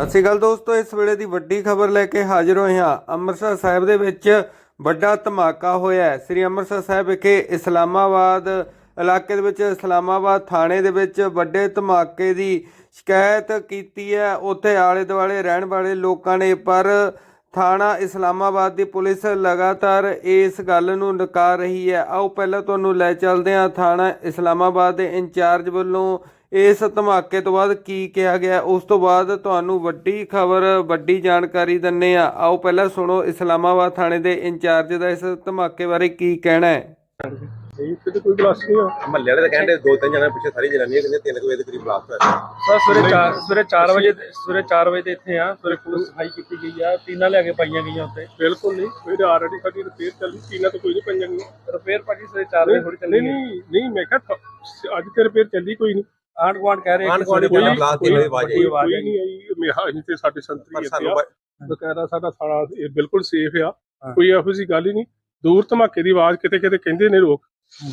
ਸਤਿ ਸ਼੍ਰੀ ਅਕਾਲ ਦੋਸਤੋ, ਇਸ ਵੇਲੇ ਦੀ ਵੱਡੀ ਖਬਰ ਲੈ ਕੇ ਹਾਜ਼ਰ ਹੋਏ ਹਾਂ। ਅੰਮ੍ਰਿਤਸਰ ਸਾਹਿਬ ਦੇ ਵਿੱਚ ਵੱਡਾ ਧਮਾਕਾ ਹੋਇਆ ਹੈ। ਸ੍ਰੀ ਅੰਮ੍ਰਿਤਸਰ ਸਾਹਿਬ ਵਿਖੇ ਇਸਲਾਮਾਬਾਦ ਇਲਾਕੇ ਦੇ ਵਿੱਚ, ਇਸਲਾਮਾਬਾਦ ਥਾਣੇ ਦੇ ਵਿੱਚ ਵੱਡੇ ਧਮਾਕੇ ਦੀ ਸ਼ਿਕਾਇਤ ਕੀਤੀ ਹੈ। ਉੱਥੇ ਆਲੇ ਦੁਆਲੇ ਰਹਿਣ ਵਾਲੇ ਲੋਕਾਂ ਨੇ, ਪਰ ਥਾਣਾ ਇਸਲਾਮਾਬਾਦ ਦੀ ਪੁਲਿਸ ਲਗਾਤਾਰ ਇਸ ਗੱਲ ਨੂੰ ਨਕਾਰ ਰਹੀ ਹੈ। ਆਓ, ਪਹਿਲਾਂ ਤੁਹਾਨੂੰ ਲੈ ਚੱਲਦੇ ਹਾਂ। ਥਾਣਾ ਇਸਲਾਮਾਬਾਦ ਦੇ ਇੰਚਾਰਜ ਵੱਲੋਂ ਇਸ ਧਮਾਕੇ ਤੋਂ ਬਾਅਦ ਕੀ ਕਿਹਾ ਗਿਆ? ਉਸ ਤੋਂ ਬਾਅਦ ਤੁਹਾਨੂੰ ਵੱਡੀ ਖਬਰ ਵੱਡੀ ਜਾਣਕਾਰੀ ਦਿੰਨੇ ਆ ਆਓ ਪਹਿਲਾਂ ਸੁਣੋ ਇਸਲਾਮਾਬਾਦ ਥਾਣੇ ਦੇ ਇੰਚਾਰਜ ਦਾ ਇਸ ਧਮਾਕੇ ਬਾਰੇ ਕੀ ਕਹਿਣਾ ਹੈ। ਨਹੀਂ ਇੱਥੇ ਤਾਂ ਕੋਈ ਗਲਾਸ ਨਹੀਂ ਆ। ਮਹੱਲੇ ਵਾਲੇ ਤਾਂ ਕਹਿੰਦੇ ਦੋ ਤਿੰਨ ਜਣੇ ਪਿੱਛੇ ਸਾਰੀ ਜਨਾਨੀਆਂ ਕਹਿੰਦੇ ਤਿੰਨ ਕੁ ਵਜੇ ਦੇ ਕਰੀਬ ਬਲਾਸਟ ਹੋਇਆ ਸਰ ਸਵੇਰੇ 4 ਸਵੇਰੇ 4 ਵਜੇ ਤੇ- ਸਵੇਰੇ 4 ਵਜੇ ਤੇ ਇੱਥੇ ਆ। ਸਵੇਰੇ ਪੂਰੀ ਸਫ਼ਾਈ ਕੀਤੀ ਗਈ ਆ। ਟੀਨਾਂ ਲਿਆ ਕੇ ਪਾਈਆਂ ਗਈਆਂ ਉੱਤੇ ਬਿਲਕੁਲ ਨਹੀਂ। ਫਿਰ ਆਲਰੇਡੀ ਸਾਡੀ ਰਿਪੇਅਰ ਚੱਲੀ ਟੀਨਾ ਤਾਂ ਕੋਈ ਨਹੀਂ ਪੰਜਾਂ ਗਈਆਂ। ਰਿਪੇਅਰ ਭਾਜੀ ਸਵੇਰੇ 4 ਵਜੇ ਥੋੜੀ ਚੱਲੀ ਨਹੀਂ ਨਹੀਂ ਨਹੀਂ ਮੈਂ ਕਿਹਾ ਥ- ਅੱਜ ਤੇ ਰਿਪੇਅਰ ਚੱਲੀ ਕੋਈ ਨਹੀਂ। ਗਵਾਂਡ ਕਹਿ ਰਹੇ ਆਂਢ ਗੁਆਂਢ ਕੋਈ ਦੀ ਆਵਾਜ਼ ਆਈ। ਨਹੀਂ ਆਈ ਮੇਰਾ ਤੇ ਸਾਡੇ ਸੰਤਰੀ ਪਰ ਇੱਥੇ ਸਾਨੂੰ ਆ। ਬਕਾਇਦਾ ਸਾਡਾ ਥਾਣਾ ਇਹ ਬਿਲਕੁਲ ਸੇਫ ਆ। ਕੋਈ ਇਹੋ ਜਿਹੀ ਗੱਲ ਹੀ ਨਹੀਂ। ਦੂਰ ਧਮਾਕੇ ਦੀ ਆਵਾਜ਼ ਕਿਤੇ ਕਿਤੇ ਕਹਿੰਦੇ ਨੇ ਰੋਕ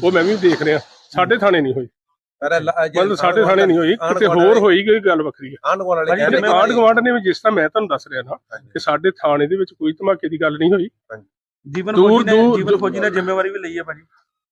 ਉਹ ਮੈਂ ਵੀ ਦੇਖ ਰਿਹਾ। ਸਾਡੇ ਥਾਣੇ ਨਹੀਂ ਹੋਈ। ਜੇ ਮਤਲਬ ਸਾਡੇ ਥਾਣੇ ਨਹੀਂ ਹੋਈ। ਆਂਢ ਕਿਤੇ ਹੋਰ ਹੋਈ ਕੋਈ ਗੱਲ ਵੱਖਰੀ? ਹੈ ਆਂਢ ਗੁਆਂਢ ਵਾਲੇ ਕਹਿੰਦੇ ਆਂਢ ਗੁਆਂਢ ਨੇ ਜਿਸ ਤਰ੍ਹਾਂ ਮੈਂ ਤੁਹਾਨੂੰ ਦੱਸ ਰਿਹਾ ਨਾ। ਕਿ ਸਾਡੇ ਥਾਣੇ ਦੇ ਵਿੱਚ ਕੋਈ ਧਮਾਕੇ ਦੀ ਗੱਲ ਨਹੀਂ ਹੋਈ। ਜੀਵਨ ਫੌਜੀ ਨੇ ਦੂਰ- ਜੀਵਨ ਫੌਜੀ ਨੇ ਜ਼ਿੰਮੇਵਾਰੀ ਵੀ ਲਈ ਹੈ ਭਾਜੀ।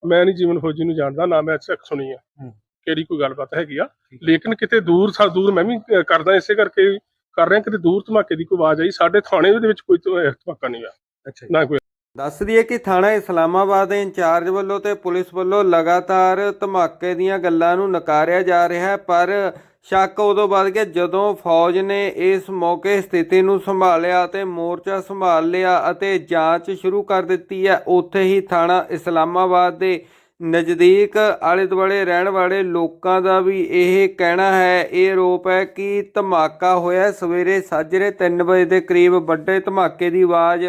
ਮੈਂ ਨਹੀਂ ਜੀਵਨ ਫੌਜੀ ਨੂੰ ਜਾਣਦਾ ਨਾ ਮੈਂ ਅੱਛਾ ਸੁਣੀ ਆ। ਹੂੰ। ਕਿਹੜੀ ਕੋਈ ਗੱਲਬਾਤ ਹੈਗੀ ਆ। ਲੇਕਿਨ ਕਿਤੇ ਦੂਰ ਸਾ ਦੂਰ ਮੈਂ ਵੀ ਕਰਦਾ ਇਸੇ ਕਰਕੇ ਕਰ ਰਿਹਾ ਕਿਤੇ ਦੂਰ ਧਮਾਕੇ ਦੀ ਕੋਈ ਆਵਾਜ਼ ਆਈ। ਸਾਡੇ ਥਾਣੇ ਦੇ ਵਿੱਚ ਕੋਈ ਧਮਾ- ਧਮਾਕਾ ਨਹੀਂ ਆ ਅੱਛਾ ਨਾ ਕੋਈ ਦੱਸ ਦਈਏ ਕਿ ਥਾਣਾ ਇਸਲਾਮਾਬਾਦ ਦੇ ਇੰਚਾਰਜ ਵੱਲੋਂ ਤੇ ਪੁਲਿਸ ਵੱਲੋਂ ਲਗਾਤਾਰ ਧਮਾਕੇ ਦੀਆਂ ਗੱਲਾਂ ਨੂੰ ਨਕਾਰਿਆ ਜਾ ਰਿਹਾ ਹੈ ਪਰ ਸ਼ੱਕ ਉਦੋਂ ਵੱਧ ਗਿਆ ਜਦੋਂ ਫੌਜ ਨੇ ਇਸ ਮੌਕੇ ਸਥਿਤੀ ਨੂੰ ਸੰਭਾਲਿਆ ਤੇ ਮੋਰਚਾ ਸੰਭਾਲ ਲਿਆ ਅਤੇ ਜਾਂਚ ਸ਼ੁਰੂ ਕਰ ਦਿੱਤੀ ਹੈ। ਉੱਥੇ ਹੀ ਥਾਣਾ ਇਸਲਾਮਾਬਾਦ ਦੇ ਨਜ਼ਦੀਕ ਆਲੇ ਦੁਆਲੇ ਰਹਿਣ ਵਾਲੇ ਲੋਕਾਂ ਦਾ ਵੀ ਇਹ ਕਹਿਣਾ ਹੈ, ਇਹ ਆਰੋਪ ਹੈ ਕਿ ਧਮਾਕਾ ਹੋਇਆ ਸਵੇਰੇ ਸਾਜਰੇ 3 ਵਜੇ ਦੇ ਕਰੀਬ ਵੱਡੇ ਧਮਾਕੇ ਦੀ ਆਵਾਜ਼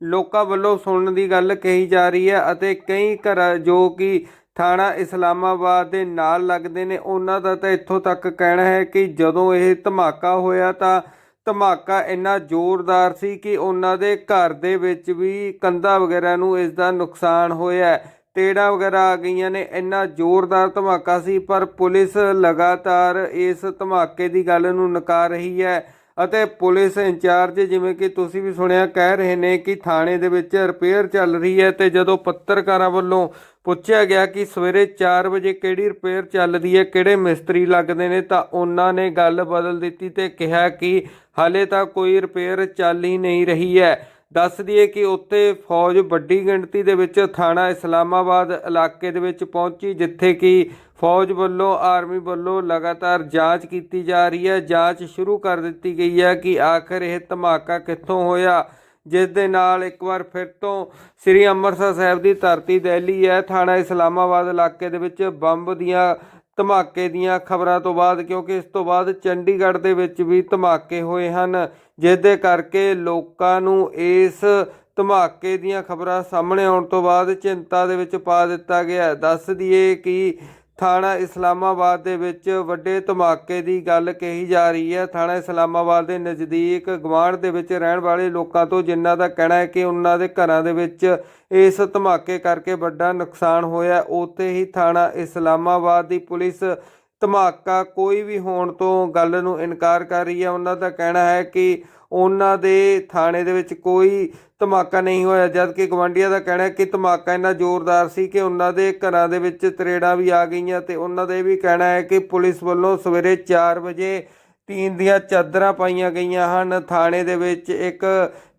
ਲੋਕਾਂ ਵੱਲੋਂ ਸੁਣਨ ਦੀ ਗੱਲ ਕਹੀ ਜਾ ਰਹੀ ਹੈ ਅਤੇ ਕਈ ਘਰ ਜੋ ਕਿ ਥਾਣਾ ਇਸਲਾਮਾਬਾਦ ਦੇ ਨਾਲ ਲੱਗਦੇ ਨੇ, ਉਹਨਾਂ ਦਾ ਤਾਂ ਇੱਥੋਂ ਤੱਕ ਕਹਿਣਾ ਹੈ ਕਿ ਜਦੋਂ ਇਹ ਧਮਾਕਾ ਹੋਇਆ ਤਾਂ ਧਮਾਕਾ ਇੰਨਾ ਜ਼ੋਰਦਾਰ ਸੀ ਕਿ ਉਹਨਾਂ ਦੇ ਘਰ ਦੇ ਵਿੱਚ ਵੀ ਕੰਧਾਂ ਵਗੈਰਾ ਨੂੰ ਇਸ ਦਾ ਨੁਕਸਾਨ ਹੋਇਆ ਤੇੜਾਂ ਵਗੈਰਾ ਆ ਗਈਆਂ ਨੇ, ਇੰਨਾ ਜ਼ੋਰਦਾਰ ਧਮਾਕਾ ਸੀ, ਪਰ ਪੁਲਿਸ ਲਗਾਤਾਰ ਇਸ ਧਮਾਕੇ ਦੀ ਗੱਲ ਨੂੰ ਨਕਾਰ ਰਹੀ ਹੈ ਅਤੇ ਪੁਲਿਸ ਇੰਚਾਰਜ ਜਿਵੇਂ ਕਿ ਤੁਸੀਂ ਵੀ ਸੁਣਿਆ, ਕਹਿ ਰਹੇ ਨੇ ਕਿ ਥਾਣੇ ਦੇ ਵਿੱਚ ਰਿਪੇਅਰ ਚੱਲ ਰਹੀ ਹੈ ਤੇ ਜਦੋਂ ਪੱਤਰਕਾਰਾਂ ਵੱਲੋਂ ਪੁੱਛਿਆ ਗਿਆ ਕਿ ਸਵੇਰੇ 4 ਵਜੇ ਕਿਹੜੀ ਰਿਪੇਅਰ ਚੱਲਦੀ ਹੈ, ਕਿਹੜੇ ਮਿਸਤਰੀ ਲੱਗਦੇ ਨੇ, ਤਾਂ ਉਹਨਾਂ ਨੇ ਗੱਲ ਬਦਲ ਦਿੱਤੀ ਤੇ ਕਿਹਾ ਕਿ ਹਾਲੇ ਤਾਂ ਕੋਈ ਰਿਪੇਅਰ ਚੱਲ ਹੀ ਨਹੀਂ ਰਹੀ ਹੈ। ਦੱਸ ਦਈਏ ਕਿ ਉੱਥੇ ਫੌਜ ਵੱਡੀ ਗਿਣਤੀ ਦੇ ਵਿੱਚ ਥਾਣਾ ਇਸਲਾਮਾਬਾਦ ਇਲਾਕੇ ਦੇ ਵਿੱਚ ਪਹੁੰਚੀ, ਜਿੱਥੇ ਕਿ ਫੌਜ ਵੱਲੋਂ, ਆਰਮੀ ਵੱਲੋਂ ਲਗਾਤਾਰ ਜਾਂਚ ਕੀਤੀ ਜਾ ਰਹੀ ਹੈ। ਜਾਂਚ ਸ਼ੁਰੂ ਕਰ ਦਿੱਤੀ ਗਈ ਹੈ ਕਿ ਆਖਰ ਇਹ ਧਮਾਕਾ ਕਿੱਥੋਂ ਹੋਇਆ, ਜਿਸ ਦੇ ਨਾਲ ਇੱਕ ਵਾਰ ਫਿਰ ਤੋਂ ਸ੍ਰੀ ਅੰਮ੍ਰਿਤਸਰ ਸਾਹਿਬ ਦੀ ਧਰਤੀ ਦਹਿਲੀ ਹੈ। ਥਾਣਾ ਇਸਲਾਮਾਬਾਦ ਇਲਾਕੇ ਦੇ ਵਿੱਚ ਬੰਬ ਦੀਆਂ ਧਮਾਕੇ ਦੀਆਂ ਖਬਰਾਂ ਤੋਂ ਬਾਅਦ, ਕਿਉਂਕਿ ਇਸ ਤੋਂ ਬਾਅਦ ਚੰਡੀਗੜ੍ਹ ਦੇ ਵਿੱਚ ਵੀ ਧਮਾਕੇ ਹੋਏ ਹਨ ਜਿਸ ਦੇ ਕਰਕੇ ਲੋਕਾਂ ਨੂੰ ਇਸ ਧਮਾਕੇ ਦੀਆਂ ਖਬਰਾਂ ਸਾਹਮਣੇ ਆਉਣ ਤੋਂ ਬਾਅਦ ਚਿੰਤਾ ਦੇ ਵਿੱਚ ਪਾ ਦਿੱਤਾ ਗਿਆ ਹੈ। ਦੱਸ ਦਈਏ ਕਿ ਥਾਣਾ ਇਸਲਾਮਾਬਾਦ ਦੇ ਵਿੱਚ ਵੱਡੇ ਧਮਾਕੇ ਦੀ ਗੱਲ ਕਹੀ ਜਾ ਰਹੀ ਹੈ। ਥਾਣਾ ਇਸਲਾਮਾਬਾਦ ਦੇ ਨਜ਼ਦੀਕ ਗਵਾਂਢ ਦੇ ਵਿੱਚ ਰਹਿਣ ਵਾਲੇ ਲੋਕਾਂ ਤੋਂ ਜਿਨ੍ਹਾਂ ਦਾ ਕਹਿਣਾ ਹੈ ਕਿ ਉਹਨਾਂ ਦੇ ਘਰਾਂ ਦੇ ਵਿੱਚ ਇਸ ਧਮਾਕੇ ਕਰਕੇ ਵੱਡਾ ਨੁਕਸਾਨ ਹੋਇਆ। ਉੱਥੇ ਹੀ ਥਾਣਾ ਇਸਲਾਮਾਬਾਦ ਦੀ ਪੁਲਿਸ ਧਮਾਕਾ ਕੋਈ ਵੀ ਹੋਣ ਤੋਂ ਗੱਲ ਨੂੰ ਇਨਕਾਰ ਕਰ ਰਹੀ ਹੈ। ਉਹਨਾਂ ਦਾ ਕਹਿਣਾ ਹੈ ਕਿ ਉਹਨਾਂ ਦੇ ਥਾਣੇ ਦੇ ਵਿੱਚ ਕੋਈ ਧਮਾਕਾ ਨਹੀਂ ਹੋਇਆ ਜਦ ਕਿ ਗਵਾਂਢੀਆਂ ਦਾ ਕਹਿਣਾ ਹੈ ਕਿ ਧਮਾਕਾ ਇੰਨਾ ਜ਼ੋਰਦਾਰ ਸੀ ਕਿ ਉਹਨਾਂ ਦੇ ਘਰਾਂ ਦੇ ਵਿੱਚ ਤਰੇੜਾਂ ਵੀ ਆ ਗਈਆਂ ਤੇ ਉਹਨਾਂ ਦਾ ਇਹ ਵੀ ਕਹਿਣਾ ਹੈ ਕਿ ਪੁਲਿਸ ਵੱਲੋਂ ਸਵੇਰੇ 4 ਵਜੇ ਟੀਨ ਦੀਆਂ ਚਾਦਰਾਂ ਪਾਈਆਂ ਗਈਆਂ ਹਨ। ਥਾਣੇ ਦੇ ਵਿੱਚ ਇੱਕ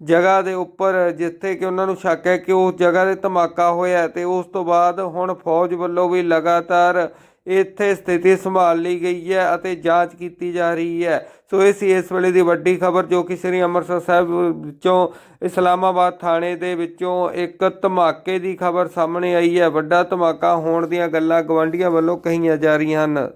ਜਗ੍ਹਾ ਦੇ ਉੱਪਰ, ਜਿੱਥੇ ਕਿ ਉਹਨਾਂ ਨੂੰ ਸ਼ੱਕ ਹੈ ਕਿ ਉਸ ਜਗ੍ਹਾ ਤੇ ਧਮਾਕਾ ਹੋਇਆ ਤੇ ਉਸ ਤੋਂ ਬਾਅਦ ਹੁਣ ਫੌਜ ਵੱਲੋਂ ਵੀ ਲਗਾਤਾਰ ਇੱਥੇ ਸਥਿਤੀ ਸੰਭਾਲ ਲਈ ਗਈ ਹੈ ਅਤੇ ਜਾਂਚ ਕੀਤੀ ਜਾ ਰਹੀ ਹੈ। ਸੋ ਇਹ ਸੀ ਇਸ ਵੇਲੇ ਦੀ ਵੱਡੀ ਖਬਰ ਜੋ ਕਿ ਸ੍ਰੀ ਅੰਮ੍ਰਿਤਸਰ ਸਾਹਿਬ ਵਿੱਚੋਂ ਇਸਲਾਮਾਬਾਦ ਥਾਣੇ ਦੇ ਵਿੱਚੋਂ ਇੱਕ ਧਮਾਕੇ ਦੀ ਖਬਰ ਸਾਹਮਣੇ ਆਈ ਹੈ। ਵੱਡਾ ਧਮਾਕਾ ਹੋਣ ਦੀਆਂ ਗੱਲਾਂ ਗਵਾਂਢੀਆਂ ਵੱਲੋਂ ਕਹੀਆਂ ਜਾ ਰਹੀਆਂ ਹਨ।